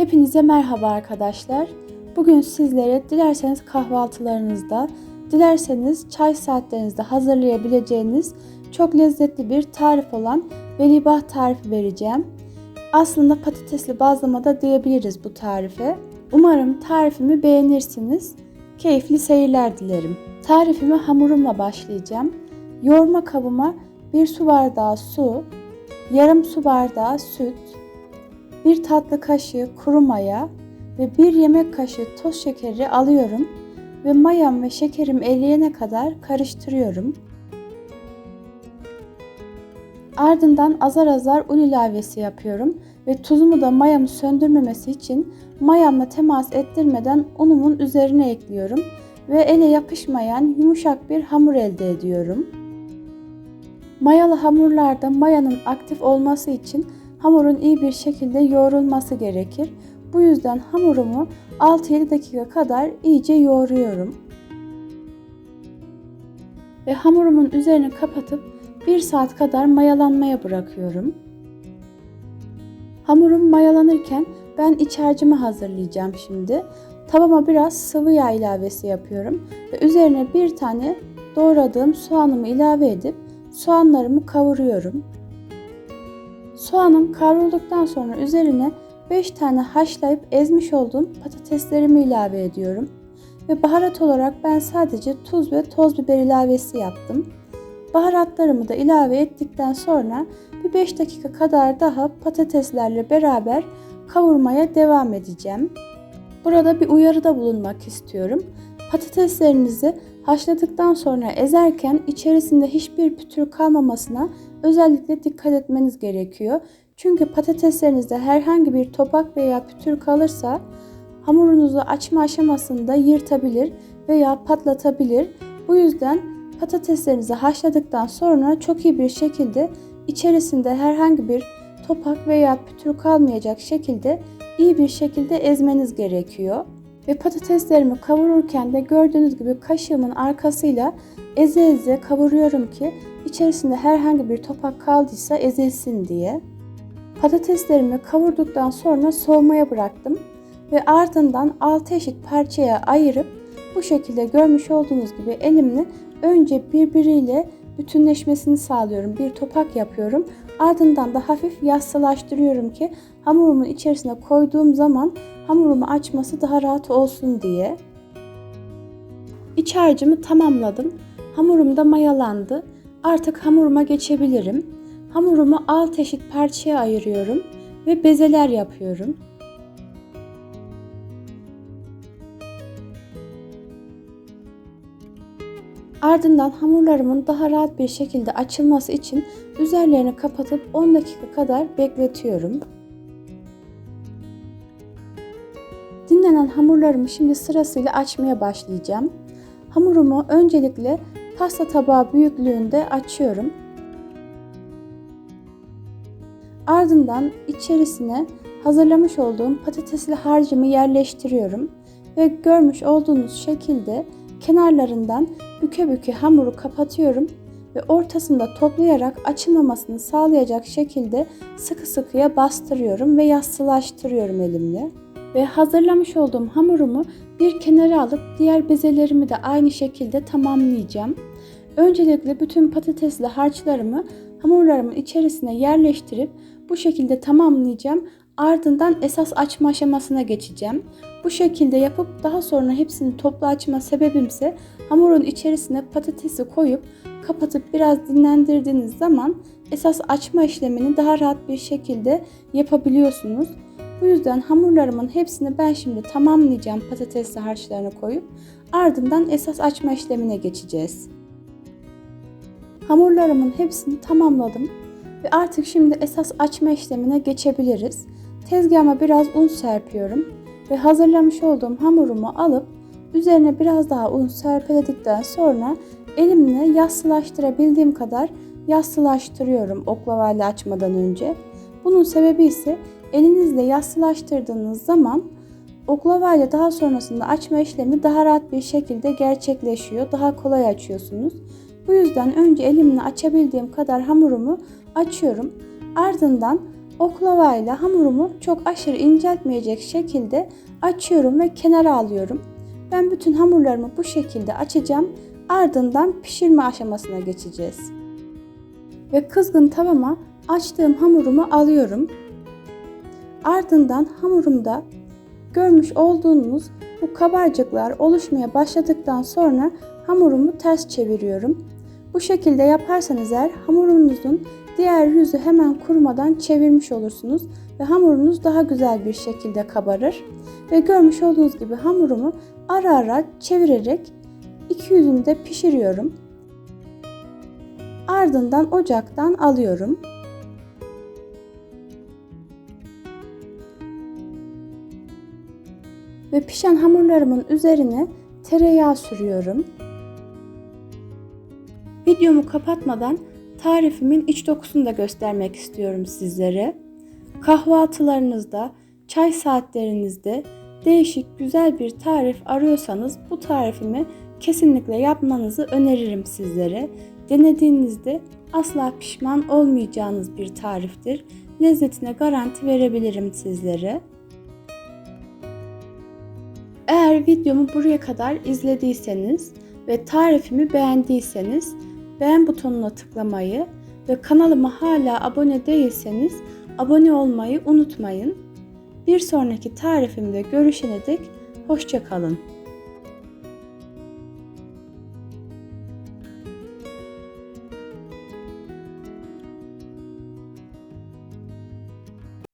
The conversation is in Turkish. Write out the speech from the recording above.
Hepinize merhaba arkadaşlar. Bugün sizlere dilerseniz kahvaltılarınızda, dilerseniz çay saatlerinizde hazırlayabileceğiniz çok lezzetli bir tarif olan velibah tarifi vereceğim. Aslında patatesli bazlama da diyebiliriz bu tarife. Umarım tarifimi beğenirsiniz. Keyifli seyirler dilerim. Tarifime hamurumla başlayacağım. Yoğurma kabıma 1 su bardağı su, yarım su bardağı süt, 1 tatlı kaşığı kuru maya ve 1 yemek kaşığı toz şekeri alıyorum ve mayam ve şekerim eriyene kadar karıştırıyorum. Ardından azar azar un ilavesi yapıyorum ve tuzumu da mayamı söndürmemesi için mayamla temas ettirmeden unumun üzerine ekliyorum ve ele yapışmayan yumuşak bir hamur elde ediyorum. Mayalı hamurlarda mayanın aktif olması için hamurun iyi bir şekilde yoğrulması gerekir. Bu yüzden hamurumu 6-7 dakika kadar iyice yoğuruyorum. Ve hamurumun üzerini kapatıp 1 saat kadar mayalanmaya bırakıyorum. Hamurum mayalanırken ben iç harcımı hazırlayacağım şimdi. Tavama biraz sıvı yağ ilavesi yapıyorum ve üzerine bir tane doğradığım soğanımı ilave edip soğanlarımı kavuruyorum. Soğanım kavrulduktan sonra üzerine 5 tane haşlayıp ezmiş olduğum patateslerimi ilave ediyorum. Ve baharat olarak ben sadece tuz ve toz biber ilavesi yaptım. Baharatlarımı da ilave ettikten sonra bir 5 dakika kadar daha patateslerle beraber kavurmaya devam edeceğim. Burada bir uyarıda bulunmak istiyorum. Patateslerinizi haşladıktan sonra ezerken içerisinde hiçbir pütür kalmamasına özellikle dikkat etmeniz gerekiyor. Çünkü patateslerinizde herhangi bir topak veya pütür kalırsa hamurunuzu açma aşamasında yırtabilir veya patlatabilir. Bu yüzden patateslerinizi haşladıktan sonra çok iyi bir şekilde içerisinde herhangi bir topak veya pütür kalmayacak şekilde iyi bir şekilde ezmeniz gerekiyor. Ve patateslerimi kavururken de gördüğünüz gibi kaşığımın arkasıyla eze eze kavuruyorum ki içerisinde herhangi bir topak kaldıysa ezilsin diye. Patateslerimi kavurduktan sonra soğumaya bıraktım ve ardından 6 eşit parçaya ayırıp bu şekilde görmüş olduğunuz gibi elimle önce birbiriyle bütünleşmesini sağlıyorum. Bir topak yapıyorum. Ardından da hafif yassılaştırıyorum ki hamurumun içerisine koyduğum zaman hamurumu açması daha rahat olsun diye. İç harcımı tamamladım. Hamurum da mayalandı. Artık hamuruma geçebilirim. Hamurumu alt eşit parçaya ayırıyorum ve bezeler yapıyorum. Ardından hamurlarımın daha rahat bir şekilde açılması için üzerlerini kapatıp 10 dakika kadar bekletiyorum. Dinlenen hamurlarımı şimdi sırasıyla açmaya başlayacağım. Hamurumu öncelikle pasta tabağı büyüklüğünde açıyorum. Ardından içerisine hazırlamış olduğum patatesli harcımı yerleştiriyorum ve görmüş olduğunuz şekilde kenarlarından büke büke hamuru kapatıyorum ve ortasında toplayarak açılmamasını sağlayacak şekilde sıkı sıkıya bastırıyorum ve yassılaştırıyorum elimle. Ve hazırlamış olduğum hamurumu bir kenara alıp diğer bezelerimi de aynı şekilde tamamlayacağım. Öncelikle bütün patatesli harçlarımı hamurlarımın içerisine yerleştirip bu şekilde tamamlayacağım. Ardından esas açma aşamasına geçeceğim. Bu şekilde yapıp daha sonra hepsini toplu açma sebebimse hamurun içerisine patatesi koyup kapatıp biraz dinlendirdiğiniz zaman esas açma işlemini daha rahat bir şekilde yapabiliyorsunuz. Bu yüzden hamurlarımın hepsini ben şimdi tamamlayacağım patatesli harçlarını koyup ardından esas açma işlemine geçeceğiz. Hamurlarımın hepsini tamamladım ve artık şimdi esas açma işlemine geçebiliriz. Tezgahıma biraz un serpiyorum ve hazırlamış olduğum hamurumu alıp üzerine biraz daha un serpeledikten sonra elimle yassılaştırabildiğim kadar yassılaştırıyorum oklavayla açmadan önce. Bunun sebebi ise elinizle yassılaştırdığınız zaman oklavayla daha sonrasında açma işlemi daha rahat bir şekilde gerçekleşiyor. Daha kolay açıyorsunuz. Bu yüzden önce elimle açabildiğim kadar hamurumu açıyorum. Ardından oklavayla hamurumu çok aşırı inceltmeyecek şekilde açıyorum ve kenara alıyorum. Ben bütün hamurlarımı bu şekilde açacağım. Ardından pişirme aşamasına geçeceğiz. Ve kızgın tavama açtığım hamurumu alıyorum. Ardından hamurumda görmüş olduğunuz bu kabarcıklar oluşmaya başladıktan sonra hamurumu ters çeviriyorum. Bu şekilde yaparsanız eğer hamurunuzun diğer yüzü hemen kurumadan çevirmiş olursunuz ve hamurunuz daha güzel bir şekilde kabarır. Ve görmüş olduğunuz gibi hamurumu ara ara çevirerek iki yüzünü de pişiriyorum. Ardından ocaktan alıyorum. Ve pişen hamurlarımın üzerine tereyağı sürüyorum. Videomu kapatmadan tarifimin iç dokusunu da göstermek istiyorum sizlere. Kahvaltılarınızda, çay saatlerinizde değişik güzel bir tarif arıyorsanız bu tarifimi kesinlikle yapmanızı öneririm sizlere. Denediğinizde asla pişman olmayacağınız bir tariftir. Lezzetine garanti verebilirim sizlere. Eğer videomu buraya kadar izlediyseniz ve tarifimi beğendiyseniz beğen butonuna tıklamayı ve kanalıma hala abone değilseniz abone olmayı unutmayın. Bir sonraki tarifimde görüşene dek hoşçakalın.